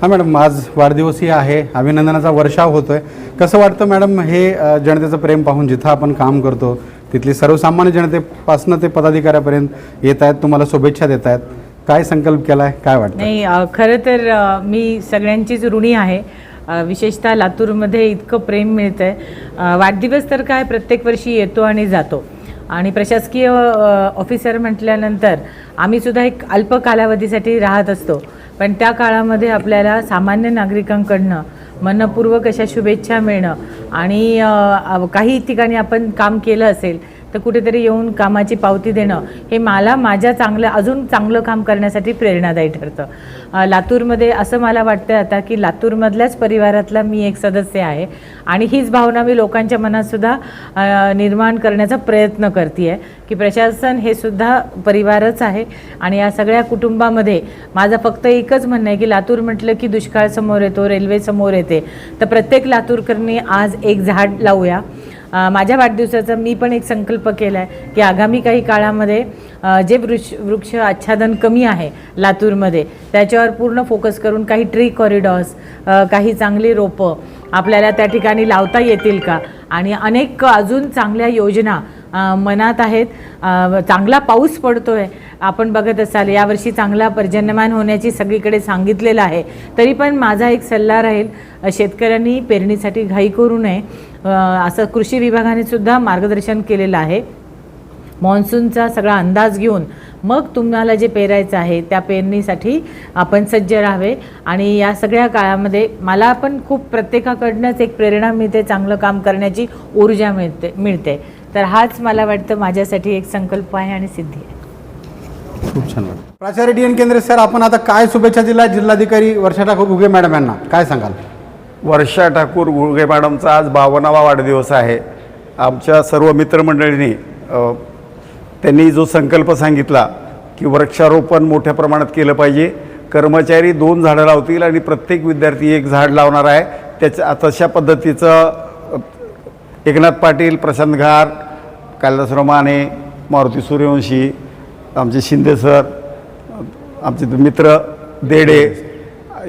हां मॅडम आज वाढदिवसही आहे. अभिनंदनाचा वर्षाव होतोय. कसं वाटतं मॅडम हे जनतेचं प्रेम पाहून जिथं आपण काम करतो तिथली सर्वसामान्य जनतेपासून ते पदाधिकाऱ्यापर्यंत येत आहेत तुम्हाला शुभेच्छा देत आहेत. काय संकल्प केला आहे काय वाटतं? नाही खरं तर मी सगळ्यांचीच ऋणी आहे. विशेषतः लातूरमध्ये इतकं प्रेम मिळतं आहे वाढदिवस तर काय प्रत्येक वर्षी येतो आणि जातो. आणि प्रशासकीय ऑफिसर म्हटल्यानंतर आम्ही सुद्धा एक अल्प कालावधीसाठी राहत असतो. पण त्या काळामध्ये आपल्याला सामान्य नागरिकांकडनं मनपूर्वक अशा शुभेच्छा मिळणं आणि काही ठिकाणी आपण काम केलं असेल तर कुठेतरी येऊन कामाची पावती देणं हे मला माझ्या चांगलं अजून चांगलं काम करण्यासाठी प्रेरणादायी ठरतं. लातूरमध्ये असं मला वाटतं आता की लातूरमधल्याच परिवारातला मी एक सदस्य आहे आणि हीच भावना मी लोकांच्या मनातसुद्धा निर्माण करण्याचा प्रयत्न करते आहे की प्रशासन हे सुद्धा परिवारच आहे आणि या सगळ्या कुटुंबामध्ये माझं फक्त एकच म्हणणं आहे की लातूर म्हटलं की दुष्काळ समोर येतो रेल्वे समोर येते. तर प्रत्येक लातूरकरनी आज एक झाड लावूया. माझ्या वाढदिवसाचा मी पण एक संकल्प केला आहे की आगामी काही काळामध्ये जे वृक्ष वृक्ष आच्छादन कमी आहे लातूरमध्ये त्याच्यावर पूर्ण फोकस करून काही ट्री कॉरिडॉर्स काही चांगली रोपं आपल्याला त्या ठिकाणी लावता येतील का? आणि अनेक अजून चांगल्या योजना मनात आहेत. चांगला पाऊस पडतो आहे आपण बघत असाल यावर्षी चांगला पर्जन्यमान होण्याची सगळीकडे सांगितलेलं आहे. तरी पण माझा एक सल्ला राहील शेतकऱ्यांनी पेरणीसाठी घाई करू नये. असं कृषी विभागाने सुद्धा मार्गदर्शन केलेलं आहे. मान्सूनचा सगळा अंदाज घेऊन मग तुम्हाला जे पेरायचं आहे त्या पेरणीसाठी आपण सज्ज राहावे. आणि या सगळ्या काळामध्ये मला पण खूप प्रत्येकाकडनंच एक प्रेरणा मिळते चांगलं काम करण्याची ऊर्जा मिळते मिळते. तर हाच मला वाटतं माझ्यासाठी एक संकल्प आहे आणि सिद्धी आहे. खूप छान वाटतं प्राचार्य डी एन केंद्रे सर आपण आता काय शुभेच्छा दिल्या? जिल्हाधिकारी वर्षा ठाकूर घुगे मॅडम यांना. काय सांगाल? वर्षा ठाकूर गुळगे मॅडमचा आज बावन्नावा वाढदिवस आहे. आमच्या सर्व मित्रमंडळींनी त्यांनी जो संकल्प सांगितला की वृक्षारोपण मोठ्या प्रमाणात केलं पाहिजे. कर्मचारी दोन झाडं लावतील आणि प्रत्येक विद्यार्थी एक झाड लावणार आहे. त्याच्या तशा पद्धतीचं एकनाथ पाटील प्रशांत घार कैलासराव माने मारुती सूर्यवंशी आमचे शिंदे सर आमचे मित्र देडे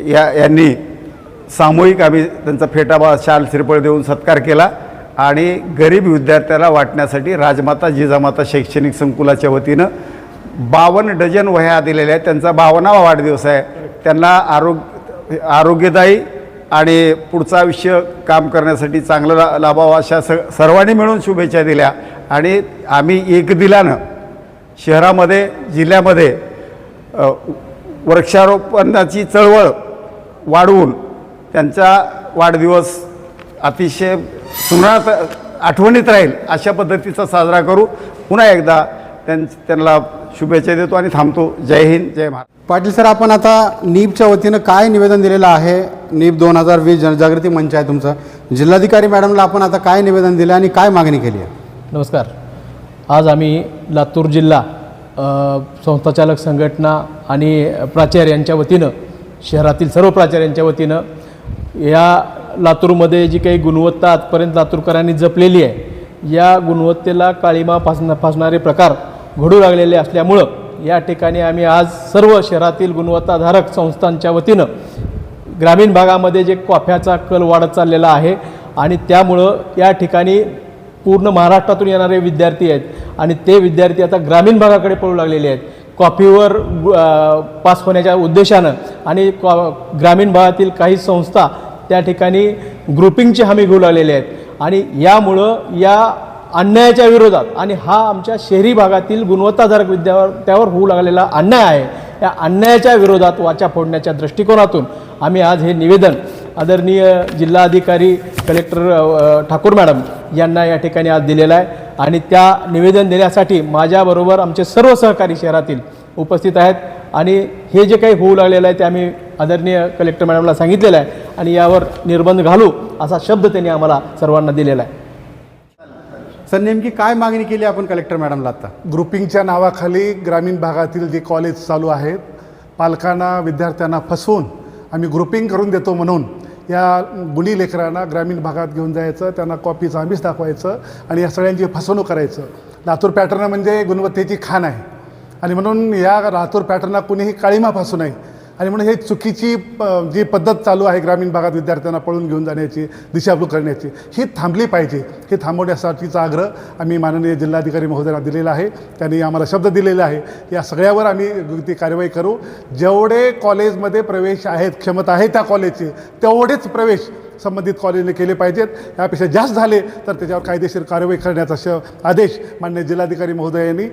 या यांनी सामूहिक आम्ही त्यांचा फेटाबा शाल श्रीफळ देऊन सत्कार केला आणि गरीब विद्यार्थ्याला वाटण्यासाठी राजमाता जिजामाता शैक्षणिक संकुलाच्या वतीनं बावन्न डझन वह्या दिलेल्या आहेत. त्यांचा बावनावा वाढदिवस आहे. त्यांना आरोग्य आरोग्यदायी आणि पुढचं आयुष्य काम करण्यासाठी चांगलं ला लाभावं अशा स सर्वांनी मिळून शुभेच्छा दिल्या. आणि आम्ही एक दिलानं शहरामध्ये जिल्ह्यामध्ये वृक्षारोपणाची चळवळ वाढवून त्यांचा वाढदिवस अतिशय सुनात आठवणीत राहील अशा पद्धतीचा साजरा करू. पुन्हा एकदा त्यां त्यांना शुभेच्छा देतो आणि थांबतो. जय हिंद जय महाराष्ट्र पाटील सर आपण आता नीबच्या वतीनं काय निवेदन दिलेलं आहे? नीब दोन हजार वीस जनजागृती मंच आहे तुमचं. जिल्हाधिकारी मॅडमला आपण आता काय निवेदन दिलं आणि काय मागणी केली आहे? नमस्कार. आज आम्ही लातूर जिल्हा संस्थाचालक संघटना आणि प्राचार्य यांच्या वतीनं शहरातील सर्व प्राचार्यांच्या वतीनं या लातूरमध्ये जी काही गुणवत्ता आजपर्यंत लातूरकरांनी जपलेली आहे या गुणवत्तेला काळीमा फासना फासणारे प्रकार घडू लागलेले असल्यामुळं या ठिकाणी आम्ही आज सर्व शहरातील गुणवत्ताधारक संस्थांच्या वतीनं ग्रामीण भागामध्ये जे कॉफ्याचा कल वाढत चाललेला आहे आणि त्यामुळं या ठिकाणी पूर्ण महाराष्ट्रातून येणारे विद्यार्थी आहेत आणि ते विद्यार्थी आता ग्रामीण भागाकडे पळू लागलेले आहेत. कॉफीवर पास होण्याच्या उद्देशानं आणि कॉ ग्रामीण भागातील काही संस्था त्या ठिकाणी ग्रुपिंगची हमी घेऊ लागलेल्या आहेत. आणि यामुळं या अन्यायाच्या विरोधात. आणि हा आमच्या शहरी भागातील गुणवत्ताधारक विद्यार्थ्यावर होऊ लागलेला अन्याय आहे. या अन्यायाच्या विरोधात वाचा फोडण्याच्या दृष्टिकोनातून आम्ही आज हे निवेदन आदरणीय जिल्हाधिकारी कलेक्टर ठाकूर मॅडम यांना या ठिकाणी आज दिलेलं आहे. आणि त्या निवेदन देण्यासाठी माझ्याबरोबर आमचे सर्व सहकारी शहरातील उपस्थित आहेत. आणि हे जे काही होऊ लागलेलं आहे ते आम्ही आदरणीय कलेक्टर मॅडमला सांगितलेलं आहे. आणि यावर निर्बंध घालू असा शब्द त्यांनी आम्हाला सर्वांना दिलेला आहे. सर नेमकी काय मागणी केली आपण कलेक्टर मॅडमला आता? ग्रुपिंगच्या नावाखाली ग्रामीण भागातील जे कॉलेज चालू आहेत पालकांना विद्यार्थ्यांना फसवून आम्ही ग्रुपिंग करून देतो म्हणून या गुणी लेकरांना ग्रामीण भागात घेऊन जायचं त्यांना कॉपीचं आम्हीच दाखवायचं आणि या सगळ्यांची फसवणूक करायचं. लातूर पॅटर्न म्हणजे गुणवत्तेची खाण आहे. आणि म्हणून या लातूर पॅटर्नला कुणीही काळीमा फासू नये. आणि म्हणून हे चुकीची प जी पद्धत चालू आहे ग्रामीण भागात विद्यार्थ्यांना पळून घेऊन जाण्याची दिशाभूल करण्याची ही थांबली पाहिजे. हे थांबवण्यासाठीचा आग्रह आम्ही माननीय जिल्हाधिकारी महोदयांना दिलेला आहे. त्यांनी आम्हाला शब्द दिलेला आहे. या सगळ्यावर आम्ही ती कारवाई करू. जेवढे कॉलेजमध्ये प्रवेश आहेत क्षमता आहे त्या कॉलेजचे तेवढेच प्रवेश संबंधित कॉलेजने केले पाहिजेत. यापेक्षा जास्त झाले तर त्याच्यावर कायदेशीर कारवाई करण्याचा श आदेश मान्य जिल्हाधिकारी महोदयांनी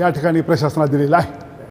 या ठिकाणी प्रशासनाला दिलेला आहे.